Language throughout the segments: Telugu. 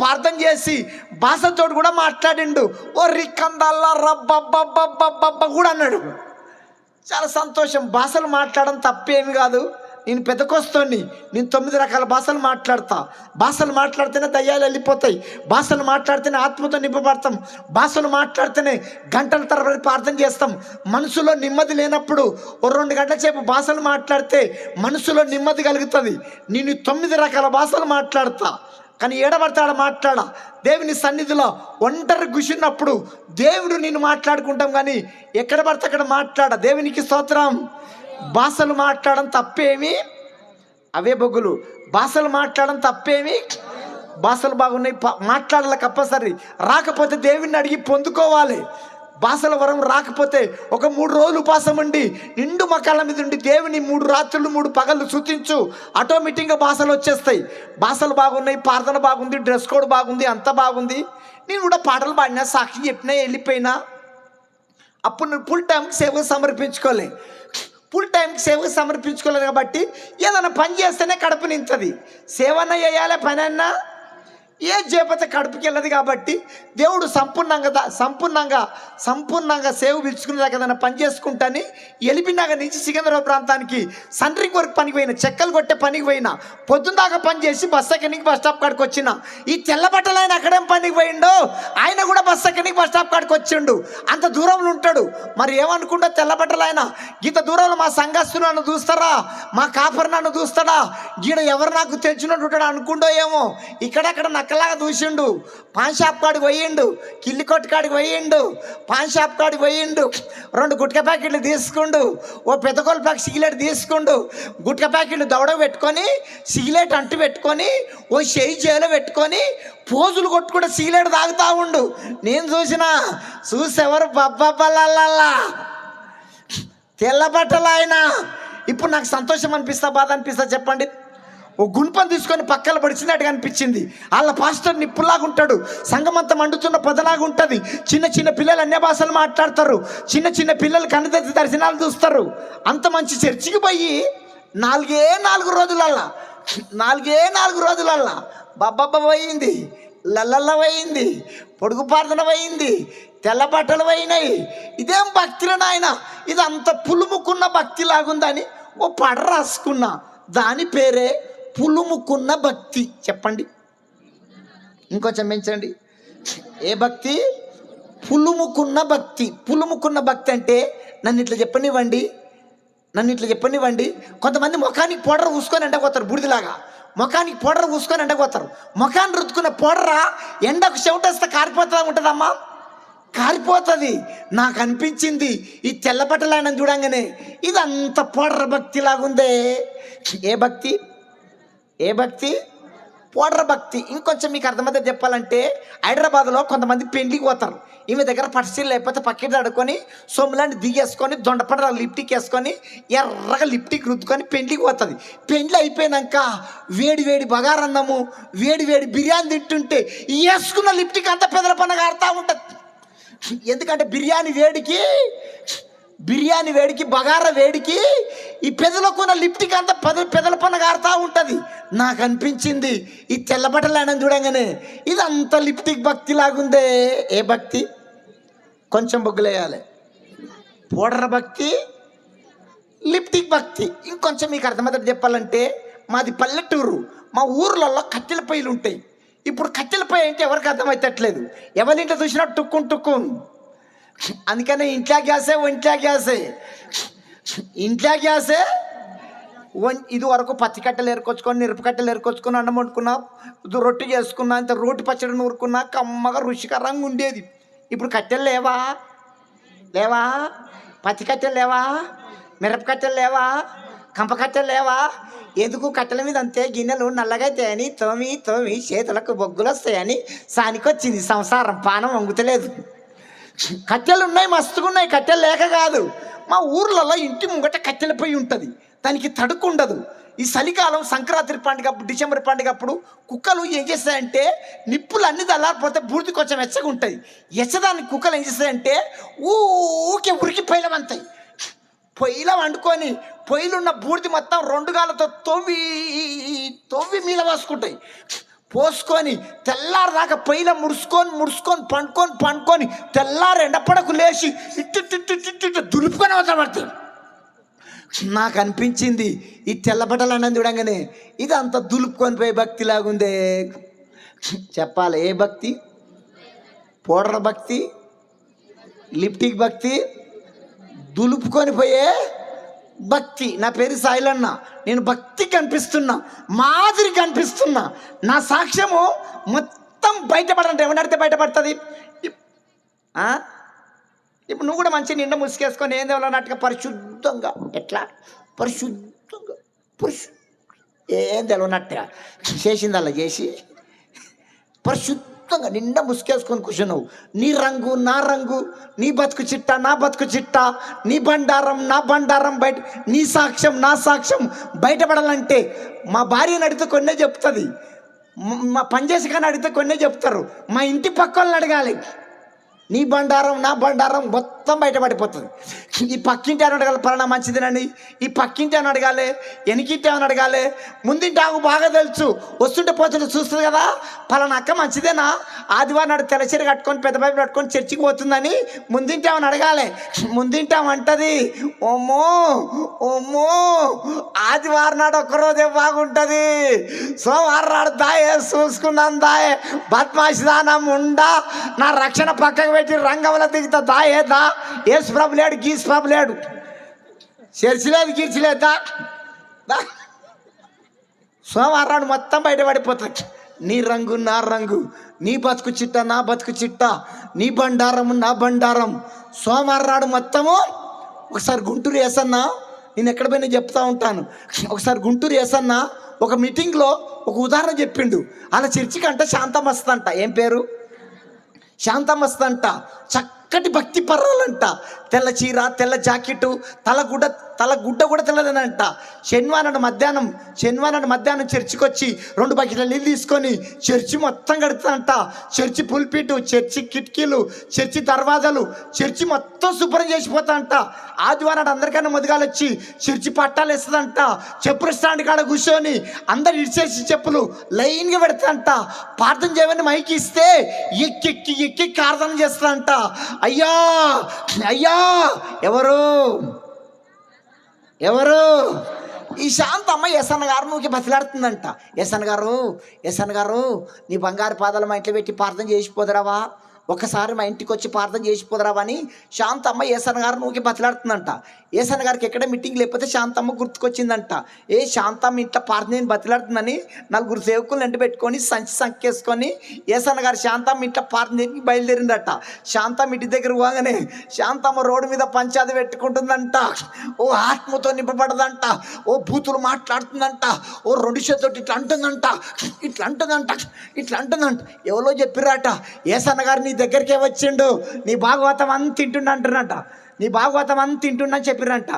ప్రార్థన చేసి భాషతోడు కూడా మాట్లాడిండు. ఓ రిక్కందల్లా రబ్బబ్బబ్బబ్బబ్బ కూడా అన్నాడు. చాలా సంతోషం. భాషలు మాట్లాడడం తప్పేం కాదు. నేను పెద్దకొస్తోని నేను తొమ్మిది రకాల భాషలు మాట్లాడతా. భాషలు మాట్లాడితేనే దయ్యాలు వెళ్ళిపోతాయి. భాషలు మాట్లాడితేనే ఆత్మతో నింపబడతాం. భాషలు మాట్లాడితేనే గంటల తరబడి ప్రార్థన చేస్తాం. మనసులో నెమ్మది లేనప్పుడు ఓ రెండు గంటల సేపు భాషలు మాట్లాడితే మనసులో నెమ్మది కలుగుతుంది. నేను తొమ్మిది రకాల భాషలు మాట్లాడతా. కానీ ఏడబడతాడ మాట్లాడ? దేవుని సన్నిధిలో ఒంటరి కూర్చున్నప్పుడు దేవుడు నేను మాట్లాడుకుంటాం కానీ ఎక్కడ పడితే అక్కడ మాట్లాడ? దేవునికి స్తోత్రం. భాషలు మాట్లాడడం తప్పేమి? అవే బొగ్గులు. భాషలు మాట్లాడడం తప్పేమి? భాషలు బాగున్నాయి. మాట్లాడాలి కంపల్సరీ రాకపోతే దేవుణ్ణి అడిగి పొందుకోవాలి. భాషల వరం రాకపోతే ఒక మూడు రోజులు ఉపాసం ఉండి నిండు మకాళ్ళ మీద ఉండి దేవుని మూడు రాత్రులు మూడు పగళ్ళు సూచించు ఆటోమేటిక్గా భాషలు వచ్చేస్తాయి. భాషలు బాగున్నాయి ప్రార్థన బాగుంది డ్రెస్ కోడ్ బాగుంది అంత బాగుంది. నేను కూడా పాటలు పాడినా సాక్షి చెప్పినా వెళ్ళిపోయినా. అప్పుడు నువ్వు ఫుల్ టైంకి సేవకు సమర్పించుకోలే. ఫుల్ టైంకి సేవకు సమర్పించుకోలేదు కాబట్టి ఏదైనా పని చేస్తేనే కడుపు నింతది సేవన చేయాలి పని అన్నా ఏ చేపత కడుపుకి వెళ్ళదు కాబట్టి దేవుడు సంపూర్ణంగా సంపూర్ణంగా సంపూర్ణంగా సేవ పిలుచుకునేదాకా ఏదైనా పని చేసుకుంటాని. ఎలిపినాక నుంచి సికింద్రాబాద్ ప్రాంతానికి సండ్రింగ్ వర్క్ పనికి పోయిన చెక్కలు కొట్టే పనికి పోయిన పొద్దున్న దాకా పని చేసి బస్ ఎక్కడికి బస్ స్టాప్ కాడికి వచ్చిన ఈ తెల్లబట్టలు ఆయన అక్కడేం పనికి పోయిండో? ఆయన కూడా బస్ ఎక్కడికి బస్ స్టాప్ కాడికి వచ్చిండు. అంత దూరంలో ఉంటాడు. మరి ఏమనుకుంటా తెల్లబట్టలు ఆయన? గీత దూరంలో మా సంఘస్థులు నన్ను చూస్తారా? మా కాపర్ నన్ను చూస్తాడా? గీడ ఎవరు నాకు తెచ్చినట్టు ఉంటాడు అనుకుంటో ఏమో? ఇక్కడక్కడ నక్కలాగా చూసిండు పాన్ షాప్ కాడికి పోయిండు. కిల్లి కొట్టు కాడికి పోయిండు. పాన్ షాప్ కాడికి పోయిండు. రెండు గుట్క ప్యాకెట్లు తీసుకుండు. ఓ పెద్దకోలు ప్యాక్ సిగరెట్ తీసుకుండు. గుట్క ప్యాకెట్లు దవడ పెట్టుకొని సిగరెట్ అంటు పెట్టుకొని ఓ చేయి చేలో పెట్టుకొని పోజులు కొట్టుకుంటే సిగరెట్ తాగుతా ఉండు. నేను చూసిన చూసేవారు బబ్బబ్బలల్లా తెల్ల బట్టలు ఆయన. ఇప్పుడు నాకు సంతోషం అనిపిస్తా బాధ అనిపిస్తా చెప్పండి. ఓ గుణపం తీసుకొని పక్కన పడిచినట్టుగా అనిపించింది. వాళ్ళ పాస్టర్ నిప్పులాగా ఉంటాడు. సంగమంతా మండుతున్న పొదలాగా ఉంటుంది. చిన్న చిన్న పిల్లలు అన్య భాషలు మాట్లాడతారు. చిన్న చిన్న పిల్లలు కన్నుదెత్తి దర్శనాలు చూస్తారు. అంత మంచి చర్చికి పోయి నాలుగే నాలుగు రోజులల్లా నాలుగే నాలుగు రోజులల్లా బబ్బబ్బ పోయింది. లల్లల్ల పోయింది. పొడుగు ప్రార్థన పోయింది. తెల్ల బట్టలు పోయినాయి. ఇదేం భక్తిలో నాయన? ఇది అంత పులుముకున్న భక్తి లాగుందని ఓ పడ రాసుకున్నా దాని పేరే పులుముకున్న భక్తి. చెప్పండి. ఇంకొంచెం పెంచండి ఏ భక్తి? పులుముకున్న భక్తి. పులుముకున్న భక్తి అంటే నన్ను ఇట్లా చెప్పనివ్వండి. నన్ను ఇట్లా చెప్పనివ్వండి. కొంతమంది ముఖానికి పౌడర్ పూసుకొని ఎండపోతారు బూడిదలాగా. ముఖానికి పౌడర్ పూసుకొని ఎండపోతారు ముఖాన్ని రుద్దుకున్న పౌడరా ఎండకు చెవిటేస్తే కారిపోతా ఉంటుందమ్మా. కారిపోతుంది. నాకు అనిపించింది ఈ తెల్ల చూడంగానే. ఇదంత అంత పౌడర్ భక్తి లాగుందే ఏ భక్తి? ఏ భక్తి? పోడర భక్తి. ఇంకొంచెం మీకు అర్థమైతే చెప్పాలంటే హైదరాబాద్లో కొంతమంది పెండ్లికి పోతారు. ఈమె దగ్గర పట్సీలు లేకపోతే పక్కకి అడుకొని సొమ్ములాంటి దిగేసుకొని దొండపడ లిప్టిక్ వేసుకొని ఎర్రగా లిప్టిక్ రుద్దుకొని పెండ్లికి పోతుంది. పెండ్లి అయిపోయినాక వేడి వేడి బగారన్నము వేడి వేడి బిర్యానీ తింటుంటే వేసుకున్న లిప్టిక్ అంతా పెదల పండుగ ఆడుతూ ఉంటుంది. ఎందుకంటే బిర్యానీ వేడికి బిర్యానీ వేడికి బగార వేడికి ఈ పెదలకున్న లిప్టిక్ అంతా పెద పెదల పన్న కారుతూ ఉంటుంది. నాకు అనిపించింది ఈ తెల్లబట్టలు చూడంగానే ఇది అంత లిప్టిక్ భక్తి లాగుందే. ఏ భక్తి? కొంచెం బొగ్గులేయాలి. పూడర భక్తి లిప్టిక్ భక్తి. ఇంకొంచెం మీకు అర్థమవుతుంది చెప్పాలంటే మాది పల్లెటూరు. మా ఊర్లలో కట్టెల పొయ్యిలు ఉంటాయి ఇప్పుడు కట్టెల పొయ్యి అంటే ఎవరికి అర్థమవుతట్లేదు ఎవరింట్లో చూసినా టుక్కుం టుక్కున్. అందుకనే ఇంట్లో గ్యాసే ఒంట్లో గ్యాసే. ఇంట్లో గ్యాసే? వన్- ఇది వరకు పచ్చి కట్టెలు ఏరుకొచ్చుకొని మిరప కట్టెలు ఏరుకొచ్చుకొని అన్నం వండుకున్నా రొట్టె చేసుకున్నా ఇంత రోటి పచ్చడి నూరుకున్నా కమ్మగా రుచికరంగా ఉండేది. ఇప్పుడు కట్టెలు లేవా? లేవా? పచ్చి కట్టెలు లేవా? మిరప కట్టెలు లేవా? కంప కట్టెలు లేవా? ఎందుకు కట్టెల మీద అంతే గిన్నెలు నల్లగైతాయని తోమి తోమి చేతులకు బొగ్గులు వస్తాయని సానికొచ్చింది. సంసారం పానం వంగుతలేదు. కట్టెలు ఉన్నాయి మస్తుగా ఉన్నాయి కట్టెలు లేక కాదు. మా ఊర్లలో ఇంటి ముంగట కట్టెల పొయ్యి ఉంటుంది. దానికి తడుకు ఉండదు. ఈ చలికాలం సంక్రాంతి పండుగ డిసెంబర్ పండుగ అప్పుడు కుక్కలు ఏం చేస్తాయంటే నిప్పులు అన్ని తల్లారిపోతే బూర్తి కొంచెం వెచ్చగా ఉంటుంది ఎచ్చదానికి కుక్కలు ఏం చేస్తాయంటే ఊకే ఉరికి పొయ్యిలమంతాయి పొయ్యిలో వండుకొని పొయ్యిలున్న బూర్తి మొత్తం రెండు గాలతో తొవ్వి తొవ్వి మీద వాసుకుంటాయి పోసుకొని తెల్లారిదాకా దాకా ముడుచుకొని ముడుచుకొని పండుకొని పండుకొని తెల్లారి ఎండపడకు లేచి ఇట్టు ఇట్టు ఇట్టు ఇట్టు దులుపుకొని అవతల నాకు అనిపించింది ఈ తెల్లబట్టలు అన్నది చూడంగానే ఇది అంత దులుపుకొని పోయే భక్తి లాగుందే. చెప్పాలి ఏ భక్తి? పౌడర్ భక్తి? లిప్టిక్ భక్తి? దులుపుకొని పోయే భక్తి. నా పేరు సాయిలన్న. నేను భక్తి కనిపిస్తున్నా మాదిరి కనిపిస్తున్నా. నా సాక్ష్యము మొత్తం బయటపడంటే ఎవరిడితే బయటపడుతుంది? ఇప్పుడు నువ్వు కూడా మంచి నిండా ముసుకేసుకొని ఏం తెలవనట్టుగా పరిశుద్ధంగా. ఎట్లా? పరిశుద్ధంగా. పరిశు ఏం తెలవనట్టుగా చేసిందల్లా చేసి. పరిశుద్ధ మొత్తంగా నిండా ముసుకేసుకొని కూర్చున్నావు. నీ రంగు నా రంగు నీ బతుకు చిట్ట నా బతుకు చిట్ట నీ బండారం నా బండారం బయట నీ సాక్ష్యం నా సాక్ష్యం బయటపడాలంటే మా భార్యను అడిగితే కొన్నే చెప్తుంది. మా పనిచేసి కానీ అడిగితే కొన్నే చెప్తారు. మా ఇంటి పక్క వాళ్ళని అడగాలి. నీ బండారం నా బండారం మొత్తం బయటపడిపోతుంది. ఈ పక్కింటి అని అడగాలి పలానా మంచిదేనని ఈ పక్కింటి అని అడగాలి వెనకింటి అని అడగాలి ముందింటి ఆకు బాగా తెలుసు వస్తుంటే పోతుంటే చూస్తుంది కదా పలానా అక్క మంచిదేనా? ఆదివారం నాడు తెల్లచీర కట్టుకొని పెద్ద పైపు కట్టుకొని చర్చికి పోతుందని ముందింటి ఆమెను అడగాలి. ముందింటి ఆమె అంటది ఓమో ఓమో ఆదివారం నాడు ఒక్కరోజే బాగుంటుంది. సోమవారం నాడు దాయే చూసుకున్నాను దాయే. బద్మాషి దానం ఉండా నా రక్షణ పక్కకు పెట్టి రంగంలో దిగుతా ఏ దా. ఏసు ప్రభు లేడు గీసు ప్రభు లేడు. చర్చి లేదు దా. దా. సోమవారం మొత్తం బయటపడిపోతుంది నీ రంగు నా రంగు. నీ బతుకు చిట్ట నా బతుకు చిట్ట. నీ బండారం నా బండారం. సోమవారం మొత్తము ఒకసారి గుంటూరు వేసన్నా నేను ఎక్కడ పోయినా చెప్తా ఉంటాను. ఒకసారి గుంటూరు వేసన్నా ఒక మీటింగ్లో ఒక ఉదాహరణ చెప్పిండు. అలా చర్చికి అంటే శాంతం వస్తుందంట. ఏం పేరు? శాంతమస్తంట చక్కటి భక్తి పర్రలంట. తెల్ల చీర తెల్ల జాకెట్ కూడా తల గుడ్డ కూడా తెల్లదనంట శనివారం మధ్యాహ్నం శనివారం మధ్యాహ్నం చర్చికి వచ్చి రెండు బకెట్ల నీళ్ళు తీసుకొని చర్చి మొత్తం కడుతుందంట చర్చి పుల్పిటు చర్చి కిటికీలు చర్చి దర్వాజాలు చర్చి మొత్తం శుభ్రం చేసిపోతాంట ఆదివారం నాడు అందరికన్నా మొదగాలు వచ్చి చర్చి పట్టాలు వేస్తుందంట చెప్పుల స్టాండ్ కాడ కూర్చొని అందరు ఇడిచేసి చెప్పులు లైన్గా పెడతాంట ప్రార్థన చేయమని మైకి ఇస్తే ఎక్కెక్కి ఎక్కి ప్రార్థన చేస్తాంట అయ్యా అయ్యా ఎవరు? ఎవరు? ఈ శాంతమ్మ ఎస్ఎన్ గారు నువ్వు బతిలాడుతుందంట. ఎస్ఎన్ గారు ఎస్ఎన్ గారు నీ బంగారు పాదాలు మా ఇంట్లో పెట్టి ప్రార్థన చేసిపోదురావా ఒకసారి మా ఇంటికి వచ్చి ప్రార్థన చేసిపోదురావా అని శాంతమ్మ ఏసన్ గారు నువ్వు బతిలాడుతుందంట. ఏసన్ గారికి ఎక్కడ మీటింగ్ లేకపోతే శాంతమ్మ గుర్తుకొచ్చిందంట. ఏ శాంతమ్మ ఇంట్లో ప్రార్థన నేను బతిలాడుతుందని నలుగురు సేవకులు ఎంట పెట్టుకొని సంచి సంకేసుకొని ఏసన్న గారు శాంతమ్మ ఇంట్లో ప్రార్థన బయలుదేరిందట. శాంతమ్మ ఇంటి దగ్గర పోగానే శాంతమ్మ రోడ్డు మీద పంచాది పెట్టుకుంటుందంట. ఓ ఆత్మతో నింపబడదంట. ఓ బూతులు మాట్లాడుతుందంట. ఓ రెండు చేతులు ఇట్లా అంటుందంట. ఇట్లా అంటుందంట. ఇట్లా అంటుందంట. ఎవరో చెప్పిరాట ఏసన్న గారిని నీ దగ్గరికే వచ్చిండు. నీ భాగవతం అంత తింటుండ అంటున్నట. నీ భాగవతం అంత తింటుండని చెప్పిరంట.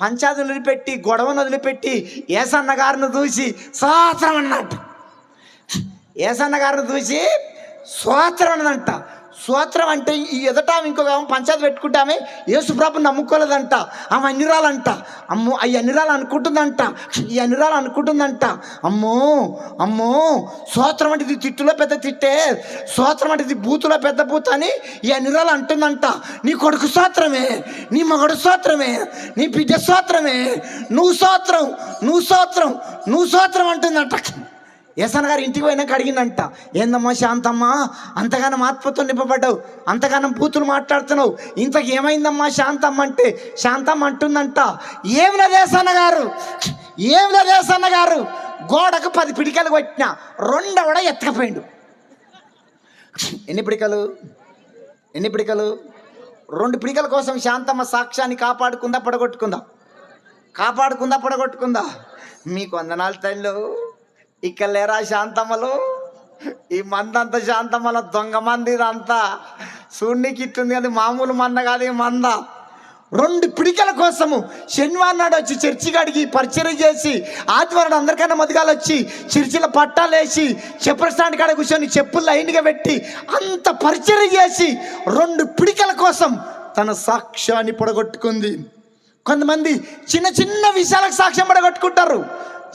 పంచాది వదిలిపెట్టి గొడవను వదిలిపెట్టి ఏసన్న గారిని చూసి సాత్రం అన్నట్టు. ఏసన్న గారిని చూసి స్తోత్రం అన్నదంట. స్తోత్రం అంటే ఈ ఎదట ఇంకొక ఆమె పంచాయతీ పెట్టుకుంటామే. యేసుప్రభు నమ్ముకోలేదంట. ఆమె అన్నిరాలంట అమ్మో అవి అన్నిరాలు అనుకుంటుందంట. ఈ అన్నిరాలు అనుకుంటుందంట. అమ్మో అమ్మో స్తోత్రం అంటే ఇది తిట్టులో పెద్ద తిట్టే. స్తోత్రం అంటే ఇది బూతులో పెద్ద బూత్ అని ఈ అన్నిరాలు అంటుందంట. నీ కొడుకు స్తోత్రమే నీ మగడు స్తోత్రమే నీ బిడ్డ స్తోత్రమే. నువ్వు స్తోత్రం నువ్వు స్తోత్రం నువ్వు స్తోత్రం అంటుందంట. ఏసన్ గారు ఇంటికి పోయినాక అడిగిందంట ఏందమ్మా శాంతమ్మా అంతగానం ఆత్మతో నింపబడ్డావు అంతగానం పూతులు మాట్లాడుతున్నావు ఇంతకు ఏమైందమ్మా శాంతమ్మ అంటే? శాంతమ్మ అంటుందంట ఏం లేదేసన్న గారు ఏం లేదేసన్న గారు గోడకు పది పిడికలు కొట్టిన రెండవడ ఎత్తకపోయిండు. ఎన్ని పిడికలు ఎన్ని పిడికలు రెండు పిడికల కోసం శాంతమ్మ సాక్ష్యాన్ని కాపాడుకుందా పడగొట్టుకుందా? కాపాడుకుందా పడగొట్టుకుందా? మీకు వందనాలు తల్లు. ఇక్కడ లేరా శాంతమ్మలు? ఈ మందంతా శాంతమ్మల దొంగ మంది ఇదంతా చూడనికి ఇట్టుంది అది మామూలు మంద కాదు ఈ మంద. రెండు పిడికల కోసము శనివారం నాడు వచ్చి చర్చి గడిగి పరిచయం చేసి ఆదివారం అందరికన్నా మొదగాలు వచ్చి చర్చిల పట్టాలు వేసి చెప్పుల స్టాండ్ కాడ కూర్చొని చెప్పులు లైన్గా పెట్టి అంత పరిచయం చేసి రెండు పిడికల కోసం తన సాక్ష్యాన్ని పొడగొట్టుకుంది. కొంతమంది చిన్న చిన్న విషయాలకు సాక్ష్యం పడగొట్టుకుంటారు.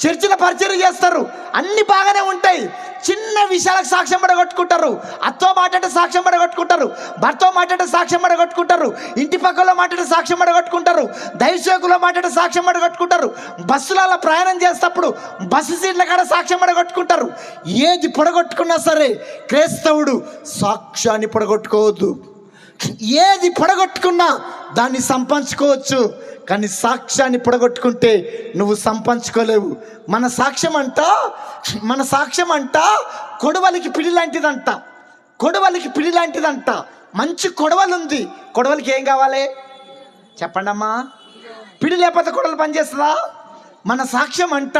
చర్చిల పరిచయం చేస్తారు. అన్ని బాగానే ఉంటాయి. చిన్న విషయాలకు సాక్ష్యం పడగొట్టుకుంటారు. అత్తో మాట్లాడే సాక్ష్యం పడగొట్టుకుంటారు. భర్తతో మాట్లాడే సాక్ష్యం పడగొట్టుకుంటారు. ఇంటి పక్కలో మాట్లాడే సాక్ష్యం పడగొట్టుకుంటారు. దైవసేకులో మాట్లాడే సాక్ష్యం పడగొట్టుకుంటారు. బస్సులలో ప్రయాణం చేసేటప్పుడు బస్సు సీట్ల కాడ సాక్ష్యం పడగొట్టుకుంటారు. ఏది పొడగొట్టుకున్నా సరే క్రైస్తవుడు సాక్ష్యాన్ని పొడగొట్టుకోవద్దు. ఏది పొడగొట్టుకున్నా దాన్ని సంపాదించుకోవచ్చు. కానీ సాక్ష్యాన్ని పొడగొట్టుకుంటే నువ్వు సంపాదించుకోలేవు. మన సాక్ష్యం అంట మన సాక్ష్యం అంట కొడవలికి పిడి లాంటిదంట. కొడవలికి పిడి లాంటిదంట. మంచి కొడవలు ఉంది కొడవలికి ఏం కావాలి? చెప్పండమ్మా. పిడి లేకపోతే కొడవలు పనిచేస్తుందా? మన సాక్ష్యం అంట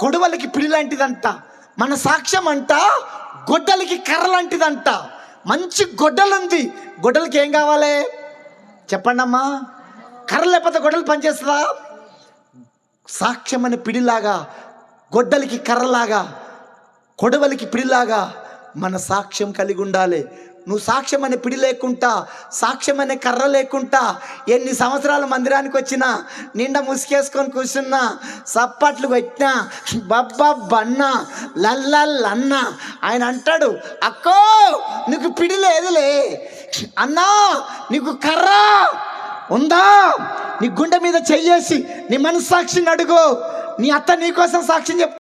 కొడవలికి పిడి లాంటిదంట. మన సాక్ష్యం అంట గొడ్డలికి కర్ర లాంటిదంట. మంచి గొడ్డలుంది గొడ్డలకి ఏం కావాలి? చెప్పండి అమ్మా కర్ర లేకపోతే గొడ్డలు పనిచేస్తుందా? సాక్ష్యం అనే పిడిలాగా గొడ్డలికి కర్రలాగా కొడవలికి పిడిలాగా మన సాక్ష్యం కలిగి ఉండాలి. నువ్వు సాక్ష్యం అనే పిడి లేకుండా సాక్ష్యం అనే కర్ర లేకుండా ఎన్ని సంవత్సరాలు మందిరానికి వచ్చినా నిండా ముసుకేసుకొని కూర్చున్నా సప్పట్లు పెట్టినా బబ్బన్నా లల్లన్న ఆయన అంటాడు అక్కో నీకు పిడి లేదులే. అన్నా నీకు కర్ర ఉందా? నీ గుండె మీద చెయ్యేసి నీ మనస్సాక్షిని అడుగు. నీ అత్త నీ కోసం సాక్ష్యం చెప్